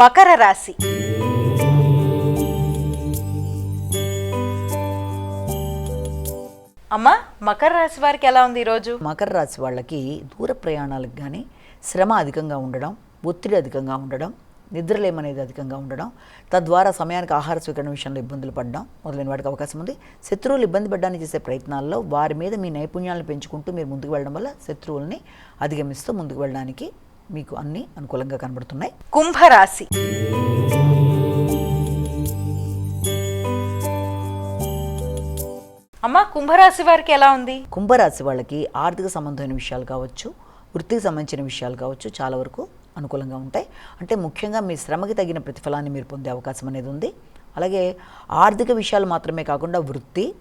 మకర రాశి. అమ్మా మకర రాశి వారికి ఎలా ఉంది ఈరోజు? మకర రాశి వాళ్ళకి దూర ప్రయాణాలకు కానీ శ్రమ అధికంగా ఉండడం ఒత్తిడి అధికంగా ఉండడం నిద్రలేమనేది అధికంగా ఉండడం తద్వారా సమయానికి ఆహార స్వీకరణ విషయంలో ఇబ్బందులు పడడం మొదలైన వాటికి అవకాశం ఉంది. శత్రువులు ఇబ్బంది పడడానికి చేసే ప్రయత్నాల్లో వారి మీద మీ నైపుణ్యాలను పెంచుకుంటూ మీరు ముందుకు వెళ్ళడం వల్ల శత్రువుల్ని అధిగమిస్తూ ముందుకు వెళ్ళడానికి మీకు అన్నీ అనుకూలంగా కనబడుతున్నాయి. కుంభరాశి. అమ్మా కుంభరాశి వారికి ఎలా ఉంది? కుంభరాశి వాళ్ళకి ఆర్థిక సంబంధమైన విషయాలు కావచ్చు వృత్తికి సంబంధించిన విషయాలు కావచ్చు చాలా వరకు అనుకూలంగా ఉంటాయి. అంటే ముఖ్యంగా మీ శ్రమకి తగిన ప్రతిఫలాన్ని మీరు పొందే అవకాశం అనేది ఉంది. అలాగే ఆర్థిక విషయాలు మాత్రమే కాకుండా వృత్తి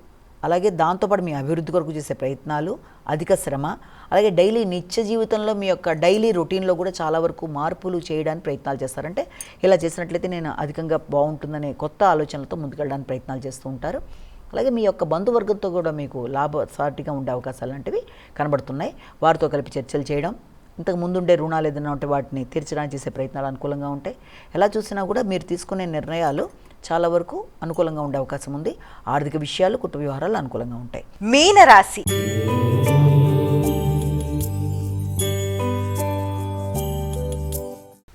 అలాగే దాంతోపాటు మీ అభివృద్ధి కొరకు చేసే ప్రయత్నాలు అధిక శ్రమ అలాగే డైలీ నిత్య జీవితంలో మీ యొక్క డైలీ రొటీన్లో కూడా చాలా వరకు మార్పులు చేయడానికి ప్రయత్నాలు చేస్తారంటే ఇలా చేసినట్లయితే నేను అధికంగా బాగుంటుందనే కొత్త ఆలోచనలతో ముందుకెళ్ళడానికి ప్రయత్నాలు చేస్తూ ఉంటారు. అలాగే మీ యొక్క బంధువర్గంతో కూడా మీకు లాభసాటిగా ఉండే అవకాశాలు లాంటివి కనబడుతున్నాయి. వారితో కలిపి చర్చలు చేయడం ఇంతకు ముందుండే రుణాలు ఏదైనా ఉంటే వాటిని తీర్చడానికి చేసే ప్రయత్నాలు అనుకూలంగా ఉంటాయి. ఎలా చూసినా కూడా మీరు తీసుకునే నిర్ణయాలు చాలా వరకు అనుకూలంగా ఉండే అవకాశం ఉంది. ఆర్థిక విషయాలు కుటుంబ వ్యవహారాలు అనుకూలంగా ఉంటాయి. మీన రాశి.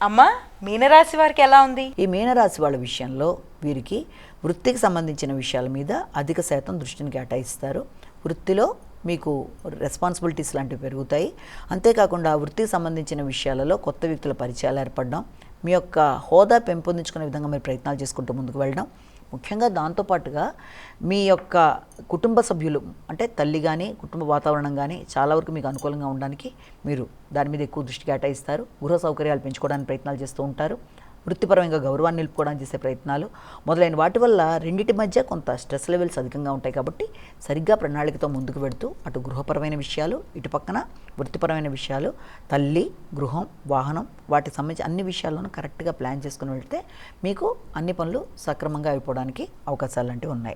అమ్మా మీనరాశి వారికి ఎలా ఉంది? ఈ మీనరాశి వాళ్ళ విషయంలో వీరికి వృత్తికి సంబంధించిన విషయాల మీద అధిక శాతం దృష్టిని కేటాయిస్తారు. వృత్తిలో మీకు రెస్పాన్సిబిలిటీస్ లాంటివి పెరుగుతాయి. అంతేకాకుండా వృత్తికి సంబంధించిన విషయాలలో కొత్త వ్యక్తుల పరిచయాలు ఏర్పడడం మీ యొక్క హోదా పెంపొందించుకునే విధంగా మీరు ప్రయత్నాలు చేసుకుంటూ ముందుకు వెళ్ళడం ముఖ్యంగా దాంతోపాటుగా మీ యొక్క కుటుంబ సభ్యులు అంటే తల్లి కానీ కుటుంబ వాతావరణం కానీ చాలా వరకు మీకు అనుకూలంగా ఉండడానికి మీరు దాని మీద ఎక్కువ దృష్టి కేటాయిస్తారు. గృహ సౌకర్యాలు పెంచుకోవడానికి ప్రయత్నాలు చేస్తూ ఉంటారు. వృత్తిపరంగా గౌరవాన్ని నిలుపుకోవడానికి చేసే ప్రయత్నాలు మొదలైన వాటి వల్ల రెండింటి మధ్య కొంత స్ట్రెస్ లెవెల్స్ అధికంగా ఉంటాయి కాబట్టి సరిగ్గా ప్రణాళికతో ముందుకు వెడుతూ అటు గృహపరమైన విషయాలు ఇటు పక్కన వృత్తిపరమైన విషయాలు తల్లి గృహం వాహనం వాటికి సంబంధించి అన్ని విషయాల్లోనూ కరెక్ట్గా ప్లాన్ చేసుకుని వెళ్తే మీకు అన్ని పనులు సక్రమంగా అయిపోవడానికి అవకాశాలు లాంటివి ఉన్నాయి.